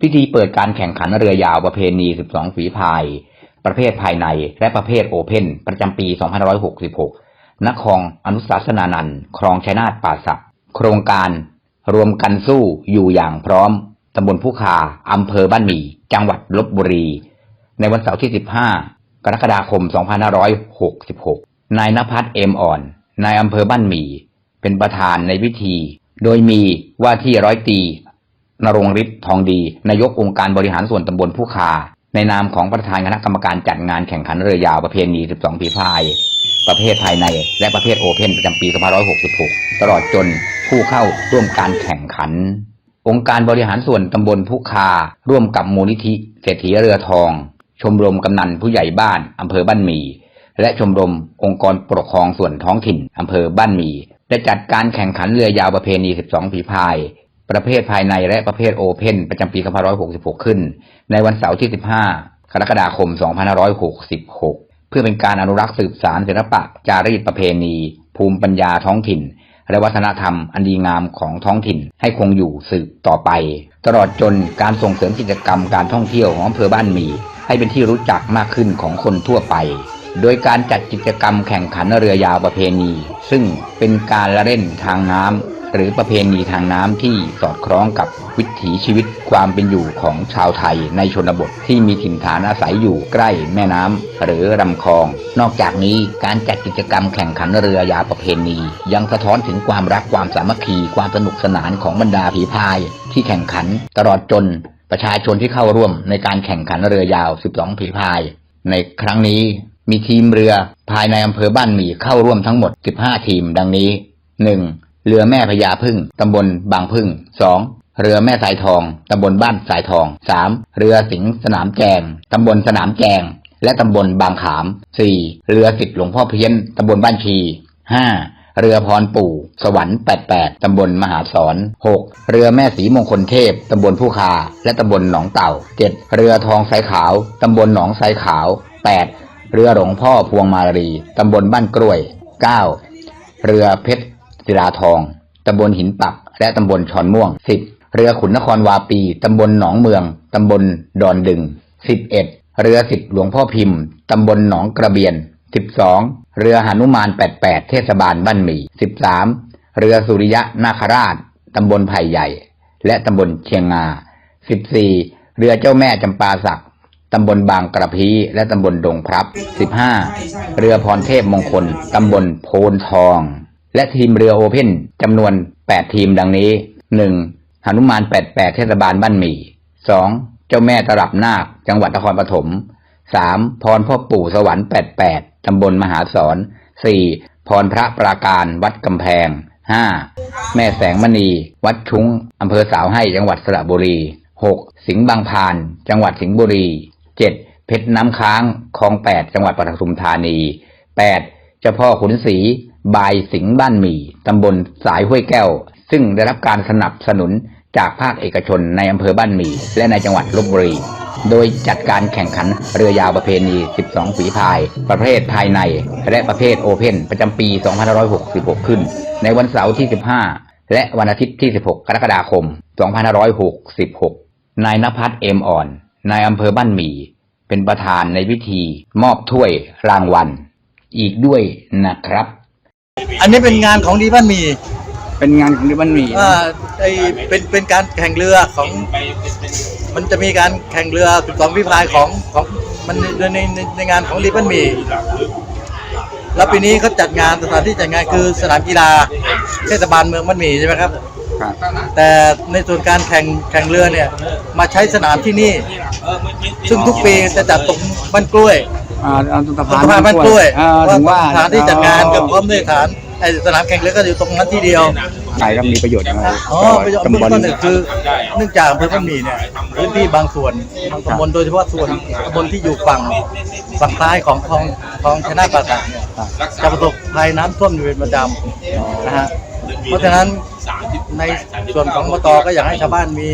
พิธีเปิดการแข่งขันเรือยาวประเพณี 12 ฝีพาย ประเภทภายในและประเภทโอเพ่นประจำปี 2566 นครอนุสาสนานันท์ครองชัยนาทป่าสัก โครงการรวมกันสู้อยู่อย่างพร้อม ตำบลผู้คาอำเภอบ้านหมี่ จังหวัดลบบุรี ในวันเสาร์ที่ 15 กรกฎาคม 2566 นายนภัสเอมอ่อน นายอำเภอบ้านหมี่ เป็นประธานในพิธี โดยมีว่าที่ร้อยตี นรงฤทธิ์ทองดีนายกองค์การบริหารส่วนตำบลผู้คา ในนามของประธานคณะกรรมการจัดงานแข่งขันเรือยาวประเพณี 12ฝีพาย ประเภทภายในและประเภทโอเพ่นประจำปี 2566 ตลอดจนผู้เข้าร่วมการแข่งขัน องค์การบริหารส่วนตำบลผู้คา ร่วมกับมูลนิธิเศรษฐีเรือทอง ชมรมกำนันผู้ใหญ่บ้านอำเภอบ้านหมีและชมรมองค์กรปกครองส่วนท้องถิ่นอำเภอบ้านหมีได้จัดการแข่งขันเรือยาวประเพณี 12 ฝีพาย ประเภทภายในและประเภทโอเพนประจำปี 2566 ขึ้น ในวันเสาร์ที่ 15 กรกฎาคม 2566 เพื่อเป็นการอนุรักษ์สืบสารศิลปะ จารีตประเพณี ภูมิปัญญาท้องถิ่น และวัฒนธรรมอันดีงามของท้องถิ่นให้คงอยู่สืบต่อไป ตลอดจนการส่งเสริมกิจกรรมการท่องเที่ยวของอำเภอบ้านมี ให้เป็นที่รู้จักมากขึ้นของคนทั่วไปโดยการจัดกิจกรรมแข่งขันเรือยาวประเพณี ซึ่งเป็นการละเล่นทางน้ำ หรือประเพณีทางน้ำที่สอดคล้องกับวิถีชีวิตความเป็นอยู่ของชาวไทยในชนบทที่มีถิ่นฐานอาศัยอยู่ใกล้แม่น้ำหรือลำคลอง นอกจากนี้การจัดกิจกรรมแข่งขันเรือยาวประเพณี ยังสะท้อนถึงความรักความสามัคคีความสนุกสนานของบรรดาผีพาย ที่แข่งขันตลอดจนประชาชนที่เข้าร่วมในการแข่งขันเรือยาว 12 ผีพาย ในครั้งนี้มีทีมเรือภายในอำเภอบ้านหมี่เข้าร่วมทั้งหมด 15 ทีม ดังนี้ 1. เรือแม่พญาพึ่ง ตำบลบางพึ่ง 2. เรือแม่สายทอง ตำบลบ้านสายทอง 3. เรือสิงสนามแจง ตำบลสนามแจง และตำบลบางขาม 4. เรือสิทธิหลวงพ่อเพี้ยน ตำบลบ้านชี 5. เรือพรปู่ สวรรค์ 88 ตำบลมหาสอน 6. เรือแม่สีมงคลเทพ ตำบลผู้คา และตำบลหนองเต่า 7. เรือทองสายขาว ตำบลหนองสายขาว 8. เรือหลวงพ่อพวงมาลี ตำบลบ้านกล้วย 9. เรือเพชร ศิลาทอง ตำบลหินปัก และตำบลชอนม่วง 10. เรือขุนนครวาปี ตำบลหนองเมือง ตำบลดอนดึง 11. เรือสิทธิหลวงพ่อพิมพ์ ตำบลหนองกระเบียน 12. เรือหนุมาน 88 เทศบาลบ้านหมี่ 13. เรือสุริยะนาคราช ตำบลไผ่ใหญ่ และตำบลเชียงงา 14. เรือเจ้าแม่จำปาสักตำบลบางกระพีและตำบลดงพรับ 15. เรือพรเทพมงคล ตำบลโพนทอง และทีมเรือโอเพ่นจำนวน 8 ทีมดังนี้ 1. หนุมาน 88 เทศบาลบ้านหมี่ 2. เจ้าแม่ตลับนาค จังหวัดนครปฐม 3. พรพ่อปู่สวรรค์ 88 ตำบลมหาสอน 4. พรพระปราการวัดกำแพง 5. แม่แสงมณี วัดชุ้งอำเภอสาวให้จังหวัดสระบุรี 6. สิงห์บางพาน จังหวัดสิงห์บุรี 7. เพชรน้ำค้างคลอง 8 จังหวัดปทุมธานี 8. เจ้าพ่อขุนศรี บายสิงห์บ้านหมี่ตำบลสายห้วยแก้ว ซึ่งได้รับการสนับสนุนจากภาคเอกชนในอำเภอบ้านหมี่และในจังหวัดลบบุรี โดยจัดการแข่งขันเรือยาวประเพณี 12 ฝีพาย ประเภทภายใน และประเภทโอเพ่นประจำปี 2566 ขึ้น ในวันเสาร์ที่ 15 และวันอาทิตย์ที่ 16 กรกฎาคม 2566 นายนภัสเอมอ่อน นายอำเภอบ้านหมี่เป็นประธานในพิธี มอบถ้วยรางวัล อีกด้วยนะครับ อันนี้เป็นงานของดีบ้านหมีเป็นงานของที่บ้านหมี่อ่าไอเป็นเป็นการแข่งเรือของมันจะมีการแข่งเรือสองวิพายของของมันในในในในงานของดีบ้านหมีแล้วปีนี้เขาจัดงานสถานที่จัดงานคือสนามกีฬาเทศบาลเมืองบ้านหมีใช่ไหมครับ ครับ แต่ในส่วนการแข่งแข่งเรือเนี่ยมาใช้สนามที่นี่ ซึ่งทุกปีจะจัดตรงบ้านกล้วยอ่าเอาตรงสะตรงพานสะพานบ้านกล้วยอ่าถึงว่าสถานที่จัดงานกับพร้อมด้วยฐาน ไอสนามแข่งเรือก็อยู่ตรงนั้นที่เดียว ใช่ครับมีประโยชน์นะครับอ๋อประโยชน์เบื้องต้นเนี่ยคือเนื่องจากอำเภอพันมีเนี่ยพื้นที่บางส่วนบางตำบลโดยเฉพาะส่วนตำบลที่อยู่ฝั่งฝั่งซ้ายของคลองคลองชนะปราสาทเนี่ยจะประสบภัยน้ำท่วมอยู่เป็นประจำนะฮะเพราะฉะนั้นในส่วนของมตก็อยากให้ชาวบ้านมี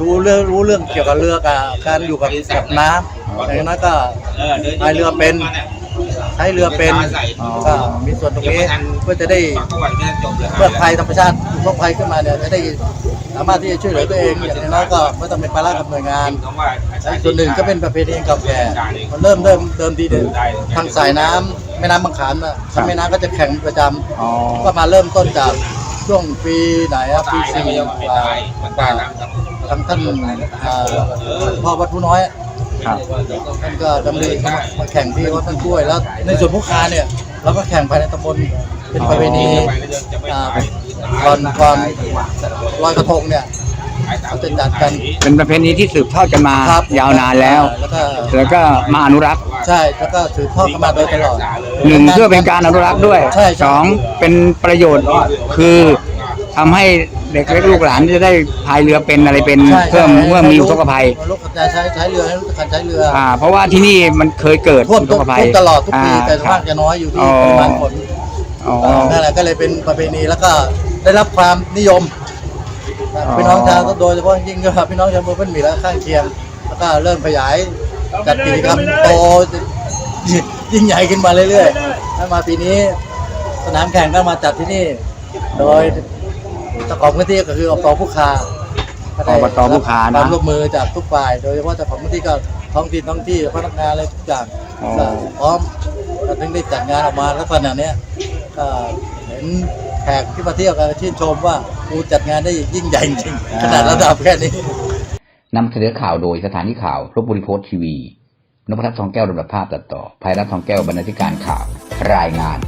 รู้เรื่องรู้เรื่องเกี่ยวกับเรือกับการอยู่กับกับน้ำอย่างนั้นก็พายเรือเป็น ใช้เรือเป็นอ๋อก็มีส่วนตรงนี้เพื่อจะได้เมื่อภัยธรรมชาติอุทกภัยขึ้นมาเนี่ยจะได้สามารถที่จะช่วยเหลือตัวเองอย่างน้อยก็ไม่ต้องเป็นภาระกับหน่วยงานและอีกส่วนหนึ่งก็เป็นประเพณีเก่าแก่มันเริ่มเริ่มเดิมทีเดิมทางสายน้ำแม่น้ำบางขานน่ะทางแม่น้ำก็จะแข่งประจำอ๋อก็มาเริ่มต้นจากช่วงปีไหนอะปีสี่กว่าทางท่านอ่าพ่อวัดผู้น้อย ครับท่านก็ดำเนินเข้ามามาแข่งที่วัดท่านกล้วย แล้วในส่วนผู้ค้าเนี่ยเราก็แข่งภายในตำบลเป็นประเพณีอ่าก่อนก่อนลอยกระทงเนี่ยเขาจะจัดกัน เป็นประเพณีที่สืบทอดกันมาครับยาวนานแล้ว แล้วก็ แล้วก็มาอนุรักษ์ใช่แล้วก็สืบทอดกันมาโดยตลอดหนึ่งเพื่อเป็นการอนุรักษ์ด้วยใช่ใช่ สองเป็นประโยชน์คือ ทำให้เด็กเล็กลูกหลานจะได้พายเรือเป็นอะไรเป็นใช่เพื่อใช่เมื่อมีอุทกภัยลูกใช้ใช้เรือให้รู้จักการใช้เรืออ่า เพราะว่าที่นี่มันเคยเกิดท่วมอุททุกกภัยท่วมตลอดทุกปีอ่าแต่ส่วนมากจะน้อยอยู่ที่อ๋อ ปริมาณฝนอ๋อ นั่นแหละก็เลยเป็นประเพณีแล้วก็ได้รับความนิยมอ๋อ พี่น้องชาวโดยเฉพาะยิ่งก็พี่น้องชาวอำเภอเพิ่นหมีและข้างเคียง แล้วก็เริ่มขยายจัดกิจกรรมโตยิ่งใหญ่ขึ้นมาเรื่อยๆแล้วมาปีนี้ สนามแข่งก็มาจัดที่นี่ โดย เจ้าของพื้นที่ก็คืออบตผู้คาก็ได้อบตผู้คานะความร่วมมือจากทุกฝ่าย โดยเฉพาะเจ้าของพื้นที่ก็ท้องถิ่นท้องที่พนักงานอะไรทุกอย่างอ๋อก็พร้อมก็ถึงได้จัดงานออกมาลักษณะเนี้ยก็เห็นแขกที่มาเที่ยวกันชื่นชมว่ากูจัดงานได้ยิ่งใหญ่จริงๆขนาดระดับแค่นี้นำเสนอข่าวโดยสถานีข่าวลบบุรีโพสต์ทีวีนพรัตน์ทองแก้วดำเนินภาพตัดต่อภัยรัตน์ทองแก้วบรรณาธิการข่าว รายงาน